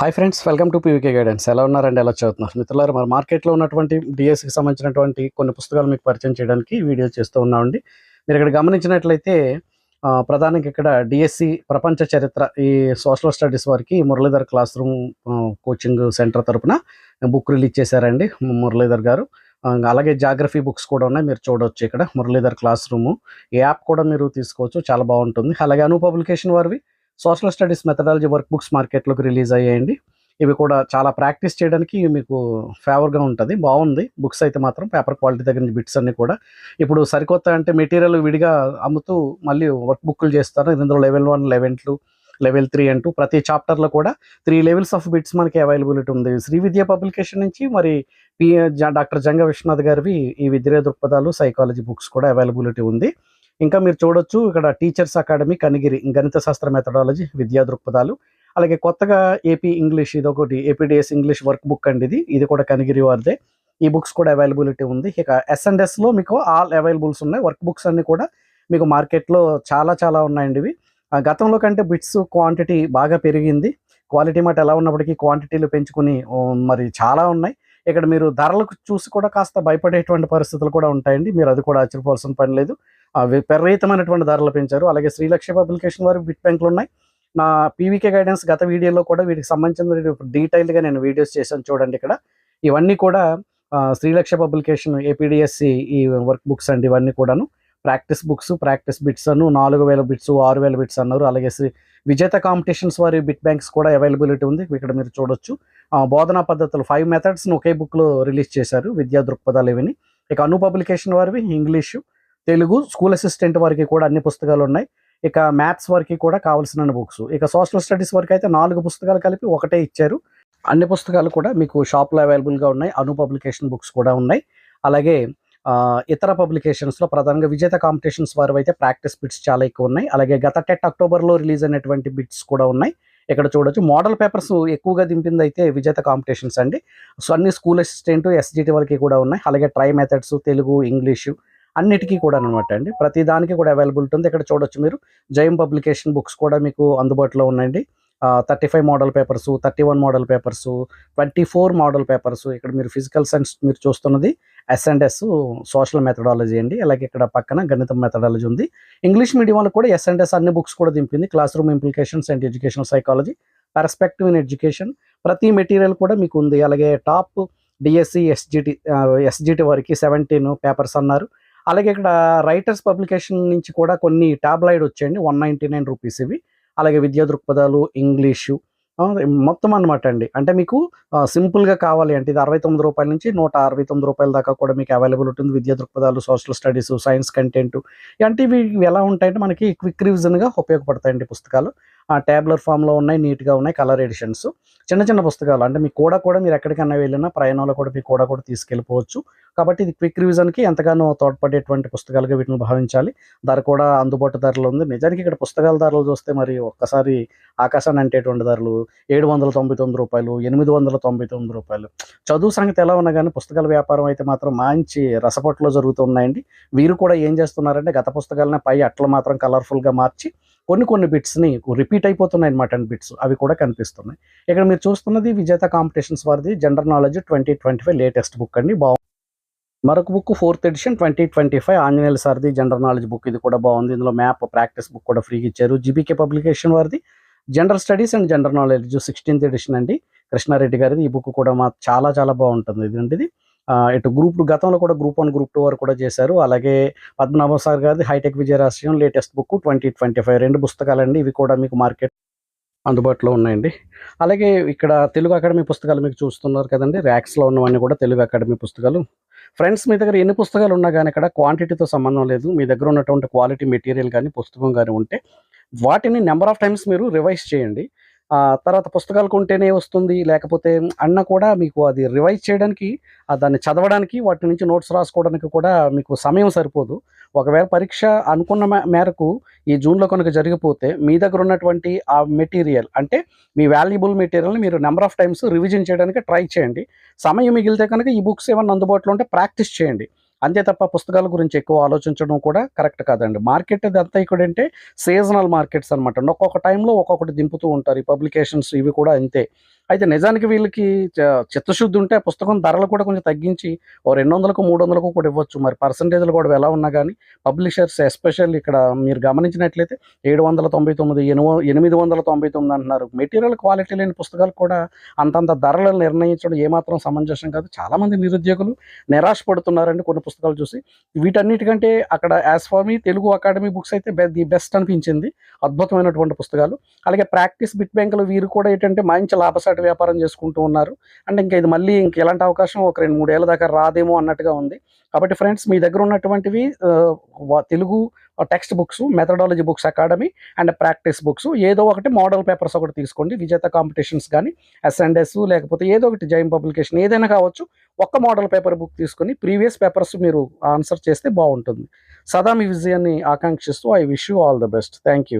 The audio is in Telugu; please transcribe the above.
Hi friends welcome to PVK guidance. ఎలా ఉన్నారండి? ఎలా చదువుతున్నారు? మిత్రులారు మరి మార్కెట్లో ఉన్నటువంటి డిఎస్సికి సంబంధించినటువంటి కొన్ని పుస్తకాలు మీకు పరిచయం చేయడానికి వీడియో చేస్తూ ఉన్నామండి. మీరు ఇక్కడ గమనించినట్లయితే ప్రధానంగా ఇక్కడ డిఎస్సి ప్రపంచ చరిత్ర ఈ సోషల్ స్టడీస్ వారికి Muralidhar class room coaching center తరపున బుక్ రిలీజ్ చేశారండి మురళీధర్ గారు. అలాగే జాగ్రఫీ బుక్స్ కూడా ఉన్నాయి మీరు చూడవచ్చు ఇక్కడ మురళీధర్ క్లాస్ రూమ్. ఈ యాప్ కూడా మీరు తీసుకోవచ్చు చాలా బాగుంటుంది. అలాగే అను పబ్లికేషన్ వారివి social studies methodology work books మార్కెట్లోకి రిలీజ్ అయ్యాయండి. ఇవి కూడా చాలా ప్రాక్టీస్ చేయడానికి మీకు ఫేవర్గా ఉంటుంది. బాగుంది. బుక్స్ అయితే మాత్రం పేపర్ క్వాలిటీ దగ్గర నుంచి బిట్స్ అన్నీ కూడా. ఇప్పుడు సరికొత్త అంటే మెటీరియల్ విడిగా అమ్ముతూ మళ్ళీ వర్క్ బుక్లు చేస్తారు. ఇందులో level one level two level three అంటూ ప్రతి చాప్టర్లో కూడా త్రీ లెవెల్స్ ఆఫ్ బిట్స్ మనకి అవైలబిలిటీ ఉంది. శ్రీ విద్య పబ్లికేషన్ నుంచి మరి పి డాక్టర్ జంగ విశ్వనాథ్ గారివి ఈ విద్య దృక్పథాలు సైకాలజీ బుక్స్ కూడా అవైలబిలిటీ ఉంది. ఇంకా మీరు చూడొచ్చు ఇక్కడ టీచర్స్ అకాడమీ కనిగిరి గణిత శాస్త్ర మెథడాలజీ విద్యా దృక్పథాలు. అలాగే కొత్తగా ఏపీ ఇంగ్లీష్ ఇది ఒకటి ఏపీడిఎస్ ఇంగ్లీష్ వర్క్ బుక్ అండి ఇది. ఇది కూడా కనిగిరి వారిదే. ఈ బుక్స్ కూడా అవైలబిలిటీ ఉంది. ఇక ఎస్ఎన్ఎస్లో మీకు ఆల్ అవైలబుల్స్ ఉన్నాయి. వర్క్ బుక్స్ అన్నీ కూడా మీకు మార్కెట్లో చాలా చాలా ఉన్నాయండి ఇవి. గతంలో కంటే బిట్స్ క్వాంటిటీ బాగా పెరిగింది. క్వాలిటీ మాట ఎలా ఉన్నప్పటికీ క్వాంటిటీలు పెంచుకుని మరి చాలా ఉన్నాయి. ఇక్కడ మీరు ధరలకు చూసి కూడా కాస్త భయపడేటువంటి పరిస్థితులు కూడా ఉంటాయండి. మీరు అది కూడా ఆశ్చర్యపోవాల్సిన పని లేదు. విపరీతమైనటువంటి ధరలు పెంచారు. అలాగే శ్రీలక్ష్య పబ్లికేషన్ వారి బిట్ బ్యాంకులు ఉన్నాయి నా పీవీకే గైడెన్స్ గత వీడియోలో కూడా వీటికి సంబంధించిన డీటెయిల్గా నేను వీడియోస్ చేశాను చూడండి ఇక్కడ. ఇవన్నీ కూడా శ్రీలక్ష్య పబ్లికేషన్ ఏపీడిఎస్సి ఈ వర్క్ బుక్స్ అండి ఇవన్నీ కూడాను. Practice books practice bits Anu నాలుగు వేల బిట్స్ ఆరు వేల బిట్స్ అన్నారు. అలాగే శ్రీ విజేత కాంపిటీషన్స్ వారి బిట్ బ్యాంక్స్ కూడా అవైలబిలిటీ ఉంది. ఇక్కడ మీరు చూడొచ్చు. బోధనా పద్ధతులు ఫైవ్ మెథడ్స్ని ఒకే బుక్లో రిలీజ్ చేశారు. విద్యా దృక్పథాలు ఇవన్నీ. ఇక అను పబ్లికేషన్ వారివి ఇంగ్లీషు తెలుగు స్కూల్ అసిస్టెంట్ వారికి కూడా అన్ని పుస్తకాలు ఉన్నాయి. ఇక మ్యాథ్స్ వరకు కూడా కావాల్సిన బుక్స్ ఇక సోషల్ స్టడీస్ వరకు అయితే నాలుగు పుస్తకాలు కలిపి ఒకటే ఇచ్చారు. అన్ని పుస్తకాలు కూడా మీకు షాప్లో అవైలబుల్గా ఉన్నాయి. అను పబ్లికేషన్ బుక్స్ కూడా ఉన్నాయి. అలాగే ఇతర పబ్లికేషన్స్లో ప్రధానంగా విజేత కాంపిటీషన్స్ వారు అయితే ప్రాక్టీస్ బిట్స్ చాలా ఎక్కువ ఉన్నాయి. అలాగే గత టెట్ అక్టోబర్లో రిలీజ్ అయినటువంటి బిట్స్ కూడా ఉన్నాయి. ఇక్కడ చూడొచ్చు మోడల్ పేపర్స్ ఎక్కువగా దింపింది అయితే విజేత కాంపిటీషన్స్ అండి. సో అన్ని స్కూల్ అసిస్టెంట్ ఎస్జిటి వరకు కూడా ఉన్నాయి. అలాగే ట్రై మెథడ్స్ తెలుగు ఇంగ్లీషు అన్నిటికీ కూడా అనమాట అండి. ప్రతి దానికి కూడా అవైలబిలిటీ ఉంది. ఇక్కడ చూడొచ్చు మీరు. జయం పబ్లికేషన్ బుక్స్ కూడా మీకు అందుబాటులో ఉన్నాయండి. Thirty five model papers thirty one model papers twenty four model papers ఇక్కడ మీరు ఫిజికల్ సైన్స్ మీరు చూస్తున్నది. S and S social methodology అండి. అలాగే ఇక్కడ పక్కన గణితం మెథడాలజీ ఉంది. ఇంగ్లీష్ మీడియం వాళ్ళు కూడా ఎస్ అండ్ ఎస్ అన్ని బుక్స్ కూడా దింపింది. Class room implications and education psychology perspective in education. ప్రతి మెటీరియల్ కూడా మీకు ఉంది. అలాగే టాప్ డిఎస్సి ఎస్జిటి ఎస్జిటి వరకు సెవెంటీన్ పేపర్స్ అన్నారు. అలాగే ఇక్కడ రైటర్స్ పబ్లికేషన్ నుంచి కూడా కొన్ని టాబ్లాయిడ్ వచ్చాయండి. వన్ నైంటీ నైన్ రూపీస్ ఇవి. అలాగే విద్యా దృక్పథాలు ఇంగ్లీషు మొత్తం అనమాట అండి. అంటే మీకు సింపుల్గా కావాలి అంటే ఇది అరవై తొమ్మిది రూపాయల నుంచి నూట అరవై తొమ్మిది రూపాయల దాకా కూడా మీకు అవైలబుల్ ఉంటుంది. విద్యా దృక్పథాలు సోషల్ స్టడీస్ సైన్స్ కంటెంట్ అంటే ఇవి ఎలా ఉంటాయంటే మనకి క్విక్ రివిజన్గా ఉపయోగపడతాయండి పుస్తకాలు. ఆ ట్యాబ్లర్ ఫామ్లో ఉన్నాయి నీట్గా ఉన్నాయి కలర్ ఎడిషన్స్ చిన్న చిన్న పుస్తకాలు. అంటే మీకు కూడా కూడా మీరు ఎక్కడికైనా వెళ్ళినా ప్రయాణంలో కూడా మీకు కూడా కూడా తీసుకెళ్ళిపోవచ్చు. కాబట్టి ఇది క్విక్ రివిజన్కి ఎంతగానో తోడ్పడేటువంటి పుస్తకాలుగా వీటిని భావించాలి. ధర కూడా అందుబాటు ధరలు ఉంది. నిజానికి ఇక్కడ పుస్తకాల ధరలు చూస్తే మరి ఒక్కసారి ఆకాశాన్ని అంటేటువంటి ధరలు ఏడు వందల తొంభై తొమ్మిది రూపాయలు ఎనిమిది వందల తొంభై తొమ్మిది రూపాయలు. చదువు సంగతి ఎలా ఉన్నా కానీ పుస్తకాల వ్యాపారం అయితే మాత్రం మంచి రసపట్లో జరుగుతున్నాయండి. వీరు కూడా ఏం చేస్తున్నారంటే గత పుస్తకాలనే పై అట్లు మాత్రం కలర్ఫుల్గా మార్చి కొన్ని కొన్ని బిట్స్ని రిపీట్ అయిపోతున్నాయి అనమాట బిట్స్. అవి కూడా కనిపిస్తున్నాయి. ఇక్కడ మీరు చూస్తున్నది విజేత కాంపిటీషన్స్ వారిది general knowledge twenty twenty five latest book అండి. బాగుంది. మరొక book fourth edition twenty twenty five ఆంజనేయుల సార్ది జనరల్ నాలెడ్జ్ బుక్ ఇది కూడా బాగుంది. ఇందులో మ్యాప్ ప్రాక్టీస్ బుక్ కూడా ఫ్రీగా ఇచ్చారు. జీబీకే పబ్లికేషన్ వారిది. General studies and general knowledge sixteenth edition అండి. కృష్ణారెడ్డి గారిది. ఈ బుక్ కూడా మా చాలా చాలా బాగుంటుంది. ఇదంటిది ఇది ఇటు గ్రూప్ గతంలో కూడా గ్రూప్ వన్ గ్రూప్ టూ వరకు కూడా చేశారు. అలాగే పద్మనాభ సార్ గారిది hitech విజయరాశ్యం latest book twenty twenty five రెండు పుస్తకాలండి. ఇవి కూడా మీకు మార్కెట్ అందుబాటులో ఉన్నాయండి. అలాగే ఇక్కడ తెలుగు అకాడమీ పుస్తకాలు మీకు చూస్తున్నారు కదండి. ర్యాక్స్లో ఉన్నవన్నీ కూడా తెలుగు అకాడమీ పుస్తకాలు. ఫ్రెండ్స్ మీ దగ్గర ఎన్ని పుస్తకాలు ఉన్నా కానీ ఇక్కడ క్వాంటిటీతో సంబంధం లేదు. మీ దగ్గర ఉన్నటువంటి క్వాలిటీ మెటీరియల్ కానీ పుస్తకం కానీ ఉంటే వాటిని నెంబర్ ఆఫ్ టైమ్స్ మీరు రివైజ్ చేయండి. తర్వాత పుస్తకాలు కొంటేనే వస్తుంది. లేకపోతే అన్న కూడా మీకు అది రివైజ్ చేయడానికి దాన్ని చదవడానికి వాటి నుంచి నోట్స్ రాసుకోవడానికి కూడా మీకు సమయం సరిపోదు. ఒకవేళ పరీక్ష అనుకున్న మే- మేరకు ఈ జూన్లో కనుక జరిగిపోతే మీ దగ్గర ఉన్నటువంటి ఆ మెటీరియల్ అంటే మీ వాల్యుబుల్ మెటీరియల్ని మీరు నెంబర్ ఆఫ్ టైమ్స్ రివిజన్ చేయడానికి ట్రై చేయండి. సమయం మిగిలితే కనుక ఈ బుక్స్ ఏమైనా అందుబాటులో ఉంటే ప్రాక్టీస్ చేయండి. అంతే తప్ప పుస్తకాల గురించి ఎక్కువ ఆలోచించడం కూడా కరెక్ట్ కాదండి. మార్కెట్ ఇదంతా ఇక్కడ అంటే సీజనల్ మార్కెట్స్ అనమాట ఒక్కొక్క టైంలో ఒక్కొక్కటి దింపుతూ ఉంటారు. ఈ పబ్లికేషన్స్ ఇవి కూడా అంతే. అయితే నిజానికి వీళ్ళకి చ- చిత్తశుద్ధి ఉంటే పుస్తకం ధరలు కూడా కొంచెం తగ్గించి ఓ రెండు వందలకు మూడు వందలకు కూడా ఇవ్వచ్చు. మరి పర్సంటేజ్లు కూడా ఎలా ఉన్నా కానీ పబ్లిషర్స్ ఎస్పెషల్ ఇక్కడ మీరు గమనించినట్లయితే ఏడు వందల తొంభై తొమ్మిది ఎనిమిది ఎనిమిది వందల తొంభై తొమ్మిది అంటున్నారు. మెటీరియల్ క్వాలిటీ లేని పుస్తకాలు కూడా అంతంత ధరలు నిర్ణయించడం ఏమాత్రం సమంజసం కాదు. చాలామంది నిరుద్యోగులు నిరాశ పడుతున్నారండి కొన్ని పుస్తకాలు చూసి. వీటన్నిటికంటే అక్కడ యాజ్ ఫర్ మీ తెలుగు అకాడమీ బుక్స్ అయితే ది బెస్ట్ అనిపించింది. అద్భుతమైనటువంటి పుస్తకాలు. అలాగే ప్రాక్టీస్ బిట్ బ్యాంకులు వీరు కూడా ఏంటంటే మంచి లాభసాటి వ్యాపారం చేసుకుంటూ ఉన్నారు. అంటే ఇంకా ఇది మళ్ళీ ఇంక ఎలాంటి అవకాశం ఒక రెండు మూడేళ్ళ దాకా రాదేమో అన్నట్టుగా ఉంది. కాబట్టి ఫ్రెండ్స్ మీ దగ్గర ఉన్నటువంటివి Telugu text books methodology books academy and practice books ఏదో ఒకటి మోడల్ పేపర్స్ ఒకటి తీసుకోండి. విజేత కాంపిటీషన్స్ కానీ ఎస్ఎండ్ఎస్ లేకపోతే ఏదో ఒకటి జైన్ పబ్లికేషన్ ఏదైనా కావచ్చు ఒక్క మోడల్ పేపర్ బుక్ తీసుకొని ప్రీవియస్ పేపర్స్ మీరు ఆన్సర్ చేస్తే బాగుంటుంది. సదా మీ విజయాన్ని ఆకాంక్షిస్తూ I wish you all the best. Thank you.